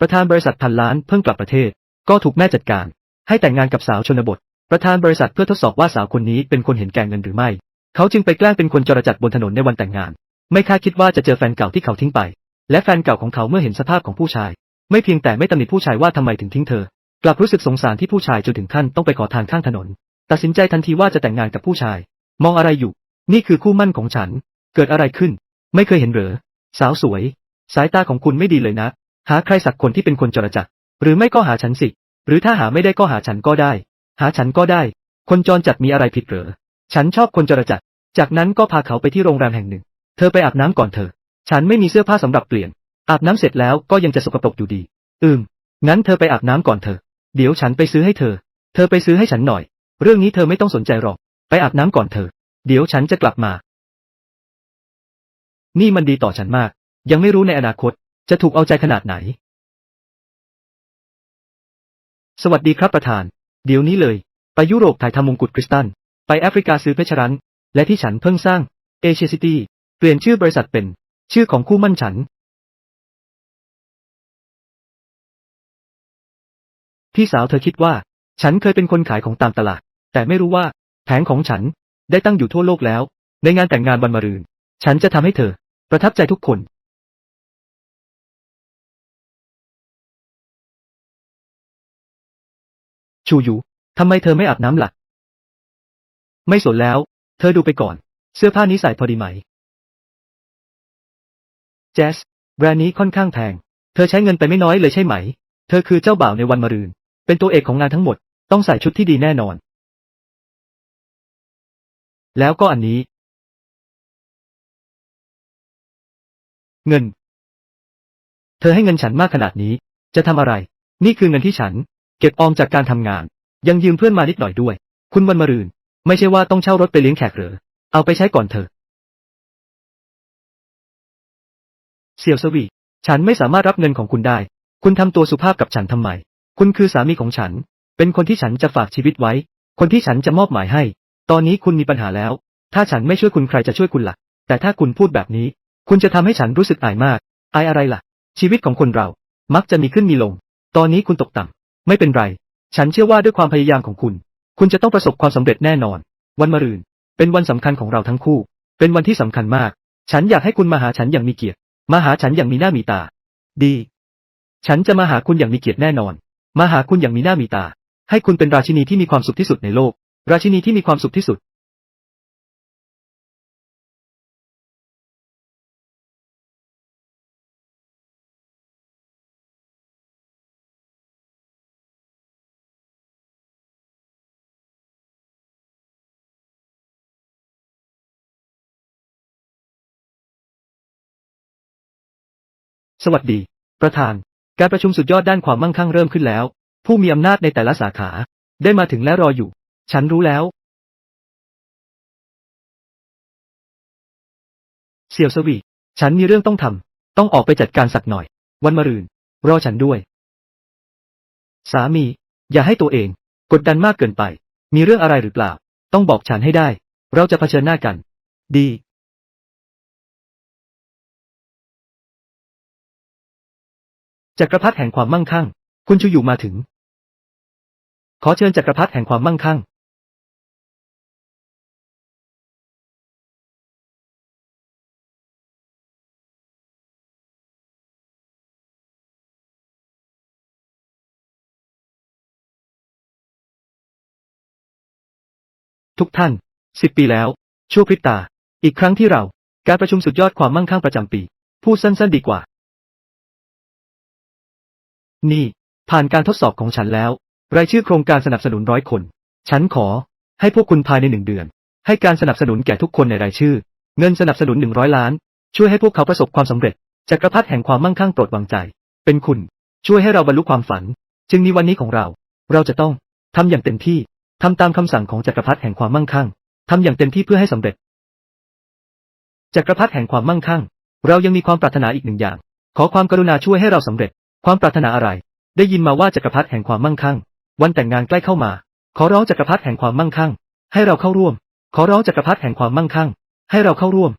ประธานบริษัทพันล้านเพิ่งกลับประเทศ ก็ถูกแม่จัดการ ให้แต่งงานกับสาวชนบท ประธานบริษัทเพื่อทดสอบว่าสาวคนนี้เป็นคนเห็นแก่เงินหรือไม่ เขาจึงไปแกล้งเป็นคนจรจัดบนถนนในวันแต่งงาน ไม่คาดคิดว่าจะเจอแฟนเก่าที่เขาทิ้งไป และแฟนเก่าของเขาเมื่อเห็นสภาพของผู้ชาย ไม่เพียงแต่ไม่ตำหนิผู้ชายว่าทำไมถึงทิ้งเธอ กลับรู้สึกสงสารที่ผู้ชายจนถึงขั้นต้องไปขอทานข้างถนน ตัดสินใจทันทีว่าจะแต่งงานกับผู้ชาย มองอะไรอยู่ นี่คือคู่มั่นของฉัน เกิดอะไรขึ้น ไม่เคยเห็นเหรอ สาวสวย สายตาของคุณไม่ดีเลยนะ หาใครสักคนที่เป็นคนจรจัด หรือไม่ก็หาฉันสิ หรือถ้าหาไม่ได้ก็หาฉันก็ได้ หาฉันก็ได้ คนจรจัดมีอะไรผิดเหรอ ฉันชอบคนจรจัด จากนั้นก็พาเขาไปที่โรงแรมแห่งหนึ่ง เธอไปอาบน้ำก่อนเถอะ ฉันไม่มีเสื้อผ้าสำหรับเปลี่ยน อาบน้ำเสร็จแล้วก็ยังจะสกปรกอยู่ดี อืม งั้นเธอไปอาบน้ำก่อนเถอะ เดี๋ยวฉันไปซื้อให้เธอ เธอไปซื้อให้ฉันหน่อย เรื่องนี้เธอไม่ต้องสนใจหรอก ไปอาบน้ำก่อนเถอะ เดี๋ยวฉันจะกลับมา นี่มันดีต่อฉันมาก ยังไม่รู้ในอนาคต จะถูกเอาใจขนาดไหน สวัสดีครับประธาน เดี๋ยวนี้เลย ไปยุโรปถ่ายทำมงกุฎคริสตัลไปแอฟริกาซื้อเพชรรัน และที่ฉันเพิ่งสร้างเอเชียซิตี้เปลี่ยนชื่อบริษัทเป็น ชื่อของคู่มั่นฉัน พี่สาวเธอคิดว่า ฉันเคยเป็นคนขายของตามตลาด แต่ไม่รู้ว่า แผงของฉันได้ตั้งอยู่ทั่วโลกแล้ว ในงานแต่งงานวันมะรืน ฉันจะทำให้เธอ ประทับใจทุกคน ชูยูทำไมเธอไม่อาบน้ำล่ะ ไม่สนแล้ว เธอดูไปก่อน เสื้อผ้านี้ใส่พอดีไหม แจสแบรนด์นี้ค่อนข้างแพง เธอใช้เงินไปไม่น้อยเลยใช่ไหม เธอคือเจ้าบ่าวในวันมะรืน เป็นตัวเอกของงานทั้งหมด ต้องใส่ชุดที่ดีแน่นอน แล้วก็อันนี้ เงิน เธอให้เงินฉันมากขนาดนี้ จะทำอะไร นี่คือเงินที่ฉัน เก็บออมจากการทำงาน ยังยืมเพื่อนมานิดหน่อยด้วย คุณวันมรืน ไม่ใช่ว่าต้องเช่ารถไปเลี้ยงแขกหรอเอาไปใช้ก่อนเถอะ เสี่ยวสวี ฉันไม่สามารถรับเงินของคุณได้ คุณทำตัวสุภาพกับฉันทำไม คุณคือสามีของฉัน เป็นคนที่ฉันจะฝากชีวิตไว้ คนที่ฉันจะมอบหมายให้ ตอนนี้คุณมีปัญหาแล้ว ถ้าฉันไม่ช่วยคุณใครจะช่วยคุณล่ะ แต่ถ้าคุณพูดแบบนี้ คุณจะทำให้ฉันรู้สึกอายมาก อายอะไรล่ะ ชีวิตของคนเรา มักจะมีขึ้นมีลง ตอนนี้คุณตกต่ำ ไม่เป็นไร ฉันเชื่อว่าด้วยความพยายามของคุณ คุณจะต้องประสบความสำเร็จแน่นอน วันมะรืน เป็นวันสำคัญของเราทั้งคู่ เป็นวันที่สำคัญมาก ฉันอยากให้คุณมาหาฉันอย่างมีเกียรติ มาหาฉันอย่างมีหน้ามีตา ดี ฉันจะมาหาคุณอย่างมีเกียรติแน่นอน มาหาคุณอย่างมีหน้ามีตา ให้คุณเป็นราชินีที่มีความสุขที่สุดในโลก ราชินีที่มีความสุขที่สุด สวัสดี ประธาน การประชุมสุดยอดด้านความมั่งคั่งเริ่มขึ้นแล้ว ผู้มีอำนาจในแต่ละสาขา ได้มาถึงและรออยู่ ฉันรู้แล้ว เสี่ยวสวี ฉันมีเรื่องต้องทำ ต้องออกไปจัดการสักหน่อย วันมะรืน รอฉันด้วย สามี อย่าให้ตัวเอง กดดันมากเกินไป มีเรื่องอะไรหรือเปล่า ต้องบอกฉันให้ได้ เราจะเผชิญหน้ากัน ดี จักรพรรดิแห่งความมั่งคั่ง คุณชูอยู่มาถึง ขอเชิญจักรพรรดิแห่งความมั่งคั่ง ทุกท่านสิบปีแล้ว ชั่วพริบตา อีกครั้งที่เรา การประชุมสุดยอดความมั่งคั่งประจำปี พูดสั้นๆดีกว่า นี่ ผ่านการทดสอบของฉันแล้ว รายชื่อโครงการสนับสนุนร้อยคน ฉันขอ ให้พวกคุณภายในหนึ่งเดือน ให้การสนับสนุนแก่ทุกคนในรายชื่อ เงินสนับสนุนหนึ่งร้อยล้าน ช่วยให้พวกเขาประสบความสำเร็จจักรพรรดิแห่งความมั่งคั่งโปรดวางใจ เป็นคุณ ช่วยให้เราบรรลุความฝัน จึงมีวันนี้ของเรา เราจะต้องทำอย่างเต็มที่ทำตามคำสั่งของจักรพรรดิแห่งความมั่งคั่งทำอย่างเต็มที่เพื่อให้สำเร็จ จักรพรรดิแห่งความมั่งคั่ง เรายังมีความปรารถนาอีกหนึ่งอย่าง ขอความกรุณาช่วยให้เราสำเร็จ ความปรารถนาอะไร ได้ยินมาว่าจักรพรรดิแห่งความมั่งคั่ง วันแต่งงานใกล้เข้ามา ขอร้องจักรพรรดิแห่งความมั่งคั่ง ให้เราเข้าร่วม ขอร้องจักรพรรดิแห่งความมั่งคั่ง ให้เราเข้าร่วม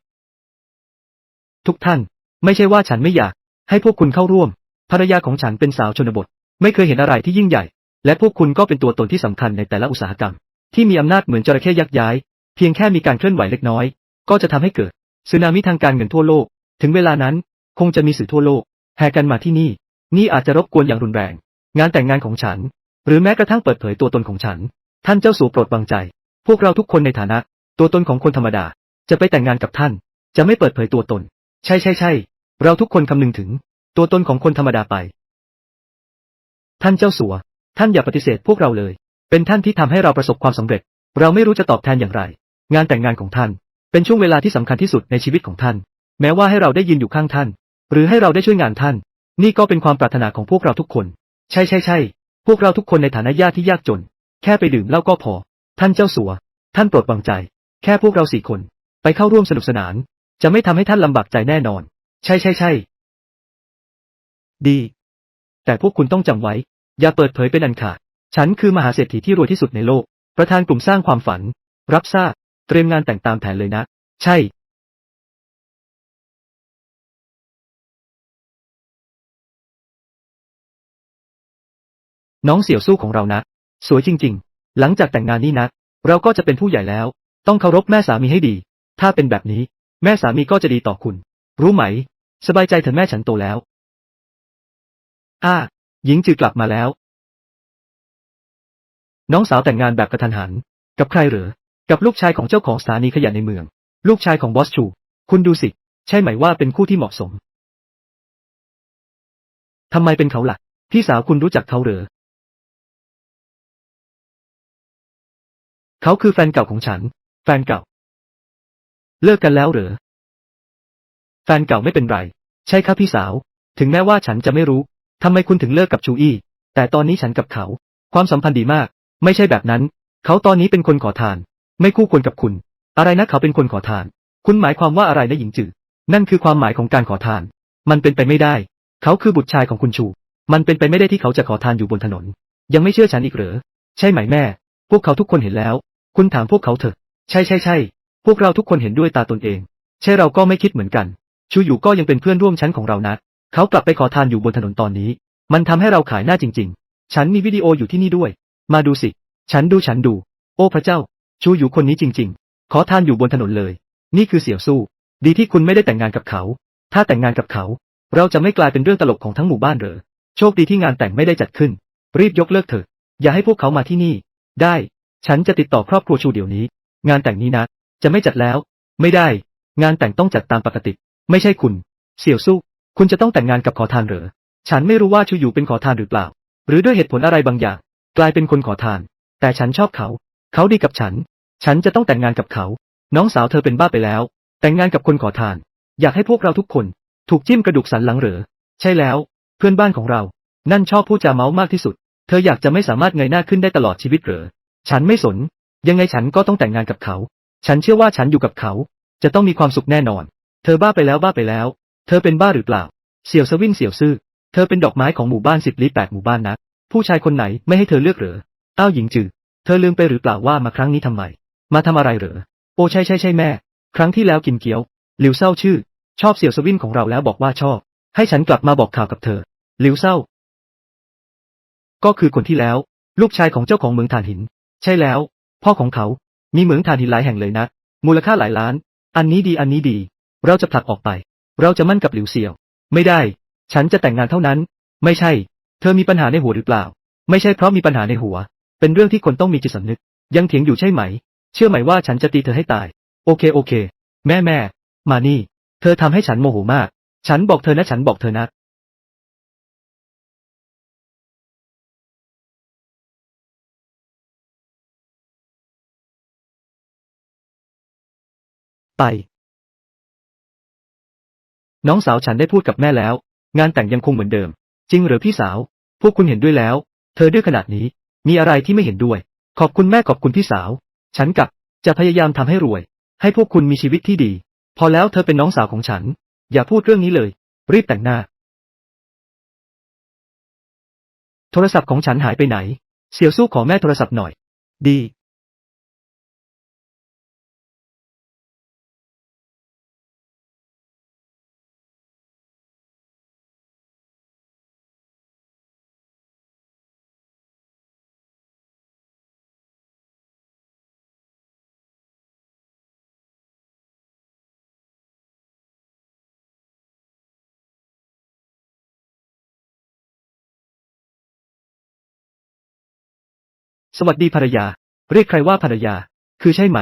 ทุกท่าน ไม่ใช่ว่าฉันไม่อยาก ให้พวกคุณเข้าร่วม ภรรยาของฉันเป็นสาวชนบท ไม่เคยเห็นอะไรที่ยิ่งใหญ่ และพวกคุณก็เป็นตัวตนที่สำคัญในแต่ละอุตสาหกรรม ที่มีอำนาจเหมือนจระเข้ยักย้าย เพียงแค่มีการเคลื่อนไหวเล็กน้อย ก็จะทำให้เกิดสึนามิทางการเงินทั่วโลก ถึงเวลานั้น คงจะมีสื่อทั่วโลกแห่กันมาที่นี่ นี่อาจจะรบกวนอย่างรุนแรง งานแต่งงานของฉัน หรือแม้กระทั่งเปิดเผยตัวตนของฉัน ท่านเจ้าสัวโปรดวางใจ พวกเราทุกคนในฐานะ ตัวตนของคนธรรมดา จะไปแต่งงานกับท่าน จะไม่เปิดเผยตัวตน ใช่ใช่ใช่เราทุกคนคำนึงถึง ตัวตนของคนธรรมดาไป ท่านเจ้าสัว ท่านอย่าปฏิเสธพวกเราเลย เป็นท่านที่ทำให้เราประสบความสำเร็จ เราไม่รู้จะตอบแทนอย่างไร งานแต่งงานของท่าน เป็นช่วงเวลาที่สำคัญที่สุดในชีวิตของท่าน แม้ว่าให้เราได้ยืนอยู่ข้างท่าน หรือให้เราได้ช่วยงานท่าน นี่ก็เป็นความปรารถนาของพวกเราทุกคน ใช่ใช่ใช่ พวกเราทุกคนในฐานะญาติที่ยากจน แค่ไปดื่มเหล้าก็พอ ท่านเจ้าสัว ท่านโปรดวางใจ แค่พวกเราสี่คน ไปเข้าร่วมสนุกสนาน จะไม่ทำให้ท่านลำบากใจแน่นอน ใช่ใช่ใช่ ดี แต่พวกคุณต้องจำไว้ อย่าเปิดเผยเป็นอันขาด ฉันคือมหาเศรษฐีที่รวยที่สุดในโลก ประธานกลุ่มสร้างความฝัน รับทราบ เตรียมงานแต่งตามแผนเลยนะ ใช่ น้องเสี่ยวสู้ของเรานะ สวยจริง ๆ หลังจากแต่งงานนี้นะ เราก็จะเป็นผู้ใหญ่แล้ว ต้องเคารพแม่สามีให้ดี ถ้าเป็นแบบนี้ แม่สามีก็จะดีต่อคุณ รู้ไหม สบายใจเถอะแม่ฉันโตแล้วอ้าหญิงจือกลับมาแล้ว น้องสาวแต่งงานแบบกระทันหัน กับใครเหรอ กับลูกชายของเจ้าของสถานีขยะในเมือง ลูกชายของบอสชู คุณดูสิ ใช่ไหมว่าเป็นคู่ที่เหมาะสมทำไมเป็นเขาล่ะ พี่สาวคุณรู้จักเขาเหรอ เขาคือแฟนเก่าของฉัน แฟนเก่า เลิกกันแล้วเหรอ แฟนเก่าไม่เป็นไร ใช่ครับพี่สาว ถึงแม้ว่าฉันจะไม่รู้ ทำไมคุณถึงเลิกกับชูอี้ แต่ตอนนี้ฉันกับเขา ความสัมพันธ์ดีมาก ไม่ใช่แบบนั้น เขาตอนนี้เป็นคนขอทาน ไม่คู่ควรกับคุณ อะไรนะเขาเป็นคนขอทาน คุณหมายความว่าอะไรนะหญิงจือนั่นคือความหมายของการขอทาน มันเป็นไปไม่ได้ เขาคือบุตรชายของคุณชู มันเป็นไปไม่ได้ที่เขาจะขอทานอยู่บนถนน ยังไม่เชื่อฉันอีกเหรอ ใช่ไหมแม่ พวกเขาทุกคนเห็นแล้ว คุณถามพวกเขาเถอะ ใช่ใช่ใช่ พวกเราทุกคนเห็นด้วยตาตนเอง ใช่เราก็ไม่คิดเหมือนกัน ชูอยู่ก็ยังเป็นเพื่อนร่วมชั้นของเรานะ เขากลับไปขอทานอยู่บนถนนตอนนี้ มันทำให้เราขายหน้าจริง ๆ ฉันมีวิดีโออยู่ที่นี่ด้วย มาดูสิ ฉันดูฉันดู โอ้พระเจ้า ชูอยู่คนนี้จริง ๆ ขอทานอยู่บนถนนเลย นี่คือเสี่ยวสู้ ดีที่คุณไม่ได้แต่งงานกับเขา ถ้าแต่งงานกับเขา เราจะไม่กลายเป็นเรื่องตลกของทั้งหมู่บ้านเหรอโชคดีที่งานแต่งไม่ได้จัดขึ้น รีบยกเลิกเถอะ อย่าให้พวกเขามาที่นี่ ได้ ฉันจะติดต่อครอบครัวชูเดี๋ยวนี้ งานแต่งนี้นะ จะไม่จัดแล้ว ไม่ได้ งานแต่งต้องจัดตามปกติ ไม่ใช่คุณ เสี่ยวสู้ คุณจะต้องแต่งงานกับขอทานเหรอ ฉันไม่รู้ว่าชูอยู่เป็นขอทานหรือเปล่า หรือด้วยเหตุผลอะไรบางอย่าง กลายเป็นคนขอทาน แต่ฉันชอบเขา เขาดีกับฉัน ฉันจะต้องแต่งงานกับเขา น้องสาวเธอเป็นบ้าไปแล้ว แต่งงานกับคนขอทาน อยากให้พวกเราทุกคน ถูกจิ้มกระดูกสันหลังเหรอ ใช่แล้ว เพื่อนบ้านของเรา นั่นชอบพูดจาเมามากที่สุด เธออยากจะไม่สามารถเงยหน้าขึ้นได้ตลอดชีวิตเหรอฉันไม่สน ยังไงฉันก็ต้องแต่งงานกับเขา ฉันเชื่อว่าฉันอยู่กับเขา จะต้องมีความสุขแน่นอน เธอบ้าไปแล้วบ้าไปแล้ว เธอเป็นบ้าหรือเปล่า เสี่ยวสวินเสี่ยวซื่อ เธอเป็นดอกไม้ของหมู่บ้านสิบลี้แปดหมู่บ้านนะ ผู้ชายคนไหนไม่ให้เธอเลือกเหรออ้าวหญิงจือ เธอลืมไปหรือเปล่าว่ามาครั้งนี้ทำไม มาทำอะไรเหรอ โอ้ใช่ใช่ใช่แม่ ครั้งที่แล้วกินเกี๊ยว หลิวเศร้าชื่อ ชอบเสี่ยวสวินของเราแล้วบอกว่าชอบ ให้ฉันกลับมาบอกข่าวกับเธอ หลิวเศร้า ก็คือคนที่แล้ว ลูกชายของเจ้าของเหมืองถ่านหิน ใช่แล้ว พ่อของเขา มีเหมืองถ่านหินหลายแห่งเลยนะ มูลค่าหลายล้าน อันนี้ดีอันนี้ดี เราจะผลักออกไป เราจะมั่นกับหลิวเสี่ยว ไม่ได้ ฉันจะแต่งงานเท่านั้น ไม่ใช่ เธอมีปัญหาในหัวหรือเปล่า ไม่ใช่เพราะมีปัญหาในหัว เป็นเรื่องที่คนต้องมีจิตสำนึก ยังเถียงอยู่ใช่ไหม เชื่อไหมว่าฉันจะตีเธอให้ตาย โอเคโอเค แม่แม่ มานี่ เธอทำให้ฉันโมโหมาก ฉันบอกเธอนะฉันบอกเธอนะ ไป น้องสาวฉันได้พูดกับแม่แล้ว งานแต่งยังคงเหมือนเดิม จริงหรือพี่สาว พวกคุณเห็นด้วยแล้ว เธอดื้อขนาดนี้ มีอะไรที่ไม่เห็นด้วย ขอบคุณแม่ขอบคุณพี่สาว ฉันกับจะพยายามทำให้รวย ให้พวกคุณมีชีวิตที่ดี พอแล้วเธอเป็นน้องสาวของฉัน อย่าพูดเรื่องนี้เลย รีบแต่งหน้า โทรศัพท์ของฉันหายไปไหน เสี่ยวสู้ขอแม่โทรศัพท์หน่อย ดี สวัสดีภรรยา เรียกใครว่าภรรยา คือใช่ไหม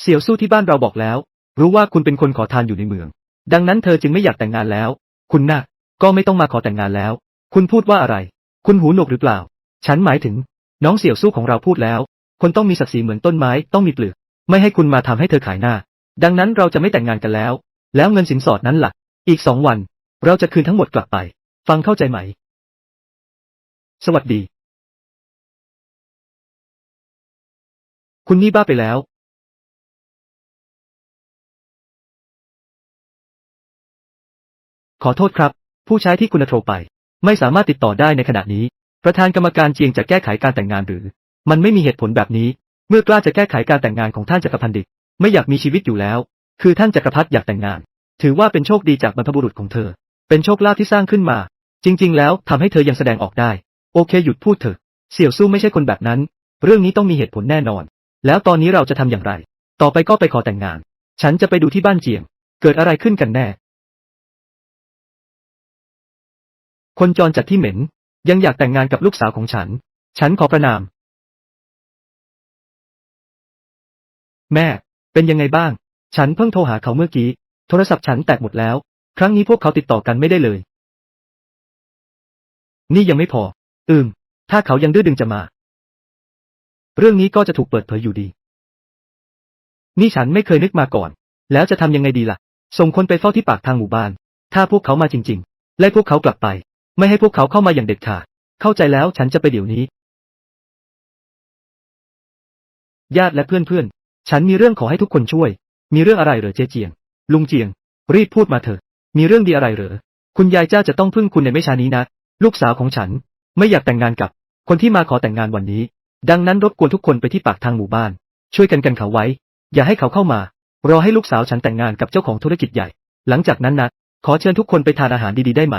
เสี่ยวสู้ที่บ้านเราบอกแล้ว รู้ว่าคุณเป็นคนขอทานอยู่ในเมือง ดังนั้นเธอจึงไม่อยากแต่งงานแล้ว คุณน่ะ ก็ไม่ต้องมาขอแต่งงานแล้ว คุณพูดว่าอะไร คุณหูหนวกหรือเปล่า ฉันหมายถึง น้องเสี่ยวสู้ของเราพูดแล้ว คนต้องมีศักดิ์ศรีเหมือนต้นไม้ต้องมีเปลือก ไม่ให้คุณมาทำให้เธอขายหน้า ดังนั้นเราจะไม่แต่งงานกันแล้ว แล้วเงินสินสอดนั้นล่ะ อีกสองวัน เราจะคืนทั้งหมดกลับไป ฟังเข้าใจไหม สวัสดี คุณนี่บ้าไปแล้วขอโทษครับ ผู้ใช้ที่คุณโทรไป ไม่สามารถติดต่อได้ในขณะนี้ ประธานกรรมการเจียงจะแก้ไขการแต่งงานหรือ มันไม่มีเหตุผลแบบนี้ เมื่อกล้าจะแก้ไขการแต่งงานของท่านจักรพันดิตไม่อยากมีชีวิตอยู่แล้ว คือท่านจักรพรรดิอยากแต่งงาน ถือว่าเป็นโชคดีจากบรรพบุรุษของเธอ เป็นโชคลาภที่สร้างขึ้นมา จริง ๆ แล้วทำให้เธอยังแสดงออกได้ โอเคหยุดพูดเถอะเสี่ยวสู้ไม่ใช่คนแบบนั้น เรื่องนี้ต้องมีเหตุผลแน่นอน แล้วตอนนี้เราจะทำอย่างไร ต่อไปก็ไปขอแต่งงาน ฉันจะไปดูที่บ้านเจียง เกิดอะไรขึ้นกันแน่ คนจรจัดที่เหม็น ยังอยากแต่งงานกับลูกสาวของฉัน ฉันขอประนาม แม่ เป็นยังไงบ้าง ฉันเพิ่งโทรหาเขาเมื่อกี้ โทรศัพท์ฉันแตกหมดแล้ว ครั้งนี้พวกเขาติดต่อกันไม่ได้เลย นี่ยังไม่พอ อืม ถ้าเขายังดื้อดึงจะมา เรื่องนี้ก็จะถูกเปิดเผยอยู่ดี นี่ฉันไม่เคยนึกมาก่อน แล้วจะทำยังไงดีล่ะ ส่งคนไปเฝ้าที่ปากทางหมู่บ้าน ถ้าพวกเขามาจริงๆ ไล่พวกเขากลับไป ไม่ให้พวกเขาเข้ามาอย่างเด็ดขาด เข้าใจแล้วฉันจะไปเดี๋ยวนี้ ญาติและเพื่อนๆ ฉันมีเรื่องขอให้ทุกคนช่วย มีเรื่องอะไรเหรอเจเจียง ลุงเจียง รีบพูดมาเถอะ มีเรื่องดีอะไรเหรอ คุณยายเจ้าจะต้องพึ่งคุณในไม่ช้านี้นะ ลูกสาวของฉัน ไม่อยากแต่งงานกับ คนที่มาขอแต่งงานวันนี้ ดังนั้นรบกวนทุกคนไปที่ปากทางหมู่บ้าน ช่วยกันกันเขาไว้ อย่าให้เขาเข้ามารอให้ลูกสาวฉันแต่งงานกับเจ้าของธุรกิจใหญ่ หลังจากนั้นนะขอเชิญทุกคนไปทานอาหารดีๆได้ไหม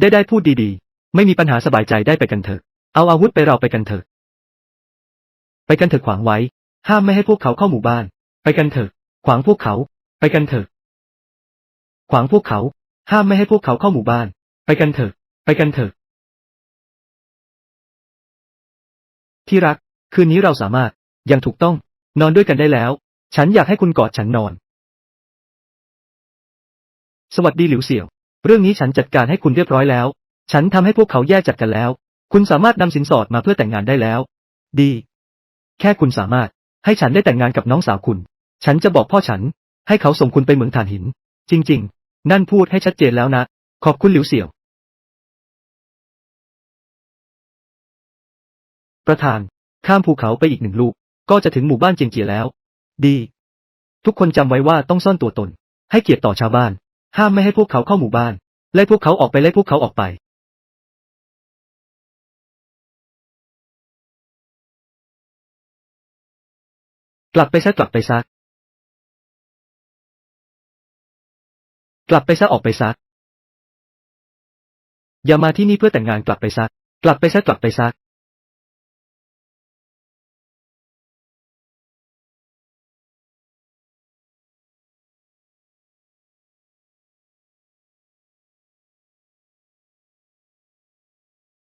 ได้ได้พูดดีๆ ไม่มีปัญหาสบายใจได้ไปกันเถอะ เอาอาวุธไปเราไปกันเถอะ ไปกันเถอะขวางไว้ ห้ามไม่ให้พวกเขาเข้าหมู่บ้าน ไปกันเถอะ ขวางพวกเขา ไปกันเถอะ ขวางพวกเขา ห้ามไม่ให้พวกเขาเข้าหมู่บ้าน ไปกันเถอะ ไปกันเถอะ ที่รัก คืนนี้เราสามารถย่างถูกต้อง นอนด้วยกันได้แล้ว ฉันอยากให้คุณกอดฉันนอน สวัสดีหลิวเสี่ยว เรื่องนี้ฉันจัดการให้คุณเรียบร้อยแล้ว ฉันทำให้พวกเขาแยกจากกันแล้ว คุณสามารถนำสินสอดมาเพื่อแต่งงานได้แล้ว ดี แค่คุณสามารถ ให้ฉันได้แต่งงานกับน้องสาวคุณ ฉันจะบอกพ่อฉัน ให้เขาส่งคุณไปเหมืองถ่านหิน จริง ๆ นั่นพูดให้ชัดเจนแล้วนะ ขอบคุณหลิวเสี่ยว ประธาน ข้ามภูเขาไปอีกหนึ่งลูก ก็จะถึงหมู่บ้านเจียงเจียแล้ว ดี ทุกคนจำไว้ว่าต้องซ่อนตัวตน ให้เกียรติต่อชาวบ้าน ห้ามไม่ให้พวกเขาเข้าหมู่บ้านไล่พวกเขาออกไปไล่พวกเขาออกไป กลับไปซะกลับไปซะกลับไปซะออกไปซะอย่ามาที่นี่เพื่อแต่งงานกลับไปซะกลับไปซะกลับไปซะ